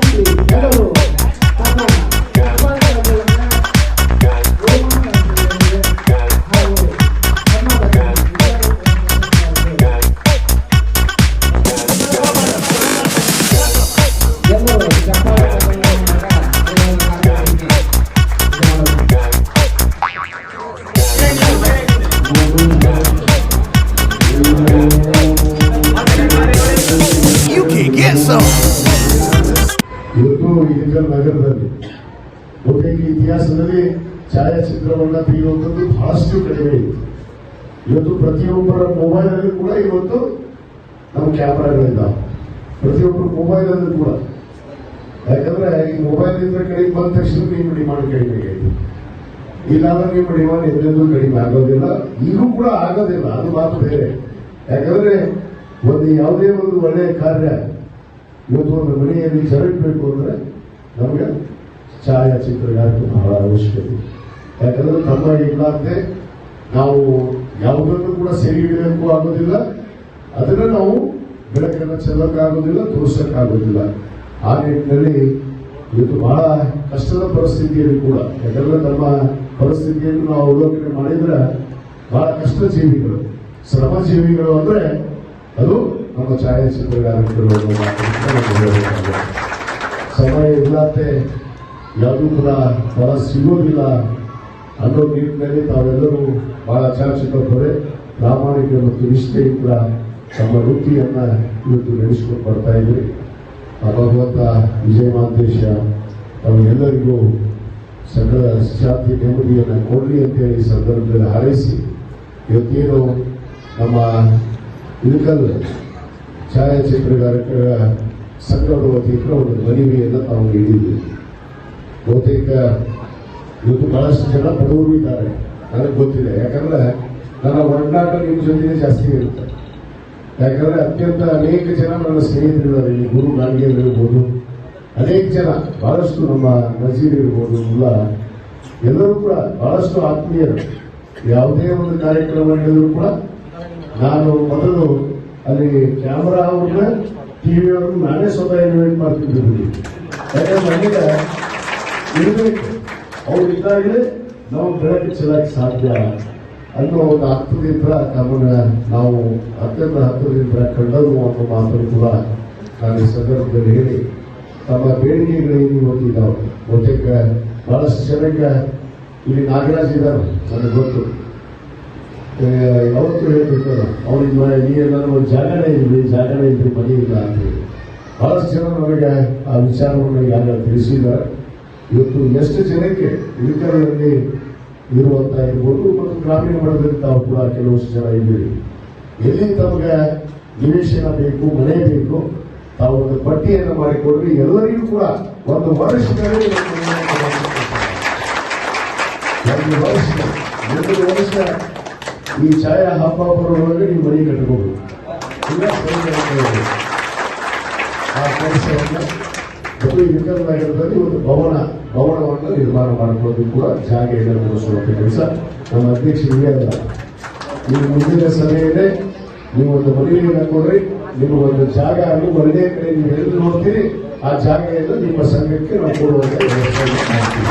Thank you. ಇವತ್ತು ಇಳಕಲ್ ನಗರದಲ್ಲಿ ಬಹುತೇಕ ಇತಿಹಾಸದಲ್ಲಿ ಛಾಯಾಚಿತ್ರವನ್ನ ತೆಗೆಯುವಂಥದ್ದು ಬಹಳಷ್ಟು ಕಡಿಮೆ ಇತ್ತು ಇವತ್ತು ಪ್ರತಿಯೊಬ್ಬರ ಮೊಬೈಲ್ ಅಲ್ಲಿ ಕೂಡ ಇವತ್ತು ನಮ್ಮ ಕ್ಯಾಮ್ರಾಗಳಿದ್ದಾವೆ ಪ್ರತಿಯೊಬ್ಬರು ಮೊಬೈಲ್ ಅಲ್ಲಿ ಕೂಡ. ಯಾಕಂದ್ರೆ ಈ ಮೊಬೈಲ್ ಇಂದ ಕಡಿಮೆ ಬಂದ ತಕ್ಷಣ ನಿಮ್ಮ ಡಿಮಾಂಡ್ ಕಡಿಮೆ ಆಗಿದೆ. ಇಲ್ಲಾಂದ್ರೆ ನಿಮ್ಮ ಡಿಮಾಂಡ್ ಎಲ್ಲೆಲ್ಲೂ ಕಡಿಮೆ ಆಗೋದಿಲ್ಲ. ಈಗೂ ಕೂಡ ಆಗೋದಿಲ್ಲ. ಅದು ಮಾತು ಬೇರೆ. ಯಾಕಂದ್ರೆ ಒಂದು ಯಾವುದೇ ಒಂದು ಒಳ್ಳೆಯ ಕಾರ್ಯ ಇವತ್ತು ಒಂದು ಮನೆಯಲ್ಲಿ ಬೇಕು ಅಂದ್ರೆ ನಮಗೆ ಛಾಯಾಚಿತ್ರಗಾರಿಕೆ ಬಹಳ ಅವಶ್ಯಕತೆ. ಯಾಕಂದ್ರೆ ತಮ್ಮ ಇಲ್ಲದೆ ನಾವು ಯಾವುದನ್ನು ಕೂಡ ಸೆರೆ ಹಿಡಿಯಕ್ಕೂ ಆಗೋದಿಲ್ಲ. ಅದನ್ನು ನಾವು ಬೆಳಕನ್ನು ಚೆಲ್ಲಕ್ಕಾಗೋದಿಲ್ಲ, ತೋರಿಸಕ್ಕಾಗೋದಿಲ್ಲ. ಆ ನಿಟ್ಟಿನಲ್ಲಿ ಇವತ್ತು ಬಹಳ ಕಷ್ಟದ ಪರಿಸ್ಥಿತಿಯಲ್ಲಿ ಕೂಡ, ಯಾಕಂದ್ರೆ ನಮ್ಮ ಪರಿಸ್ಥಿತಿಯನ್ನು ನಾವು ಅವಲೋಕನೆ ಮಾಡಿದ್ರೆ ಬಹಳ ಕಷ್ಟ ಜೀವಿಗಳು ಶ್ರಮ ಜೀವಿಗಳು ಅಂದ್ರೆ ಅದು ನಮ್ಮ ಛಾಯಾಚಿತ್ರಗಾರರು. ಸಮಯ ಇಲ್ಲದೆ ಯಾವುದೂ ಕೂಡ ಫಲ ಸಿಗೋದಿಲ್ಲ ಅನ್ನೋ ನಿಟ್ಟಿನಲ್ಲಿ ತಾವೆಲ್ಲರೂ ಬಹಳ ಚಾಚಿತಪ್ಪರೆ ಪ್ರಾಮಾಣಿಕ ಮತ್ತು ನಿಷ್ಠೆಯು ಕೂಡ ತಮ್ಮ ವೃತ್ತಿಯನ್ನು ಇವತ್ತು ನಡೆಸಿಕೊಂಡು ಬರ್ತಾ ಇದ್ರಿ ಆ ಭಗವಂತ ವಿಜಯ ಮಾಂತೇಶ ಅವರೆಲ್ಲರಿಗೂ ಸಕಲ ಶಾಂತಿ ನೆಮ್ಮದಿಯನ್ನು ಕೊಡಲಿ ಅಂತೇಳಿ ಈ ಸಂದರ್ಭದಲ್ಲಿ ಹಾರೈಸಿ, ಇವತ್ತೇನು ನಮ್ಮ ಇಳಕಲ್ ಛಾಯಾಚಿತ್ರಗಾರಕರ ಸಂಘದ ವತಿಯಿಂದ ಒಂದು ಮನವಿಯನ್ನು ತಾವು ನೀಡಿದ್ವಿ. ಬಹುತೇಕ ಇವತ್ತು ಬಹಳಷ್ಟು ಜನ ಬಡವರು ಇದ್ದಾರೆ. ನನಗೆ ಗೊತ್ತಿದೆ ಯಾಕಂದ್ರೆ ನನ್ನ ಒಡನಾಟ ನಿಮ್ಮ ಜೊತೆಗೆ ಜಾಸ್ತಿ ಇರುತ್ತೆ. ಯಾಕಂದ್ರೆ ಅತ್ಯಂತ ಅನೇಕ ಜನ ನನ್ನ ಸ್ನೇಹಿತರಿದ್ದಾರೆ. ಈ ಗುರು ಗಾಣಿಗೆ ಇರ್ಬೋದು, ಅನೇಕ ಜನ, ಬಹಳಷ್ಟು ನಮ್ಮ ನಜೀರ್ ಇರ್ಬೋದು, ಎಲ್ಲ. ಎಲ್ಲರೂ ಕೂಡ ಬಹಳಷ್ಟು ಆತ್ಮೀಯರು. ಯಾವುದೇ ಒಂದು ಕಾರ್ಯಕ್ರಮ ನಡೆದರೂ ಕೂಡ ನಾನು ಮೊದಲು ಅಲ್ಲಿ ಕ್ಯಾಮ್ರಾ ಅವ್ರನ್ನ ಟಿವಿ ಅವ್ರನ್ನ ನಾನೇ ಸ್ವತಃ ಇನ್ವೈಟ್ ಮಾಡ್ತಿದ್ದೀನಿ ಯಾಕಂದ್ರೆ ನನಗೆ ಇರಬೇಕು ಅವ್ರು ಇದ್ದಾಗಲೇ ನಾವು ಬೆಳಕು ಚೆನ್ನಾಗಿ ಸಾಧ್ಯ ಅನ್ನೋ ಒಂದು ಅರ್ಥದಿಂದ ತಮ್ಮನ್ನ ನಾವು ಅತ್ಯಂತ ಹತ್ತದಿಂದ ಕಂಡರು ಅನ್ನೋ ಮಾತನ್ನು ಕೂಡ ನಾನು ಈ ಸಂದರ್ಭದಲ್ಲಿ ಹೇಳಿ, ತಮ್ಮ ಬೇಡಿಕೆಗಳೇನು ಇವತ್ತು ನಾವು ಬಹುತೇಕ ಬಹಳಷ್ಟು ಜನಕ್ಕೆ ಇಲ್ಲಿ ನಾಗರಾಜ್ ಇದ್ದಾರೆ, ನನಗೆ ಗೊತ್ತು. ಯಾವತ್ತೂ ಹೇಳ್ತಿರ್ತಾರೆ, ಅವ್ರಿಗೆ ನೀ ಎಲ್ಲರೂ ಒಂದು ಜಾಗನೇ ಇರಲಿ, ಜಾಗನೇ ಇದ್ರಿ ಮನೆ ಇಲ್ಲ ಅಂತೇಳಿ ಬಹಳಷ್ಟು ಜನ ನನಗೆ ಆ ವಿಚಾರವನ್ನು ಯಾರು ತಿಳಿಸಿದ್ದಾರೆ. ಇವತ್ತು ಎಷ್ಟು ಜನಕ್ಕೆ ಇಳಕಲಲ್ಲಿ ಇರುವಂತ ಇರ್ಬೋದು ಮತ್ತು ಗ್ರಾಮೀಣ ಮಟ್ಟದಲ್ಲಿ ತಾವು ಕೂಡ ಕೆಲವಷ್ಟು ಜನ ಇದ್ದೀರಿ. ಎಲ್ಲಿ ತಮಗೆ ನಿವೇಶನ ಬೇಕು, ಮನೆ ಬೇಕು, ತಾವು ಒಂದು ಪಟ್ಟಿಯನ್ನು ಮಾಡಿಕೊಡ್ರಿ ಎಲ್ಲರಿಗೂ ಕೂಡ ಒಂದು ವರ್ಷದಲ್ಲಿ ಒಂದು ವರ್ಷ ಒಂದು ವರ್ಷ ಈ ಛಾಯಾ ಹಬ್ಬ ಬರೋದ್ರೊಳಗೆ ನೀವು ಮನೆ ಕಟ್ಟಬಹುದು ಆ ಕೆಲಸವನ್ನು ಒಂದು ಭವನ, ಭವನವನ್ನು ನಿರ್ಮಾಣ ಮಾಡಿಕೊಳ್ಳೋದು ಕೂಡ ಜಾಗ ಮುಗಿಸುವಂತ ಕೆಲಸ ನಮ್ಮ ಅಧ್ಯಕ್ಷರಿಗೆ ಅಲ್ಲ. ನೀವು ಮುಂದಿನ ಸಭೆಯಲ್ಲೇ ನೀವು ಒಂದು ಮನೆಯನ್ನು ಕೊಡ್ರಿ. ನಿಮ್ಮ ಒಂದು ಜಾಗ ಅಲ್ಲಿ ಒಂದೇ ಕಡೆ ನೀವು ಎಲ್ಲಿ ನೋಡ್ತೀರಿ. ಆ ಜಾಗ ಎಲ್ಲ ನಿಮ್ಮ ಸಂಘಕ್ಕೆ ನಾವು ಕೊಡುವಂತ ವ್ಯವಸ್ಥೆ ಮಾಡ್ತೀವಿ.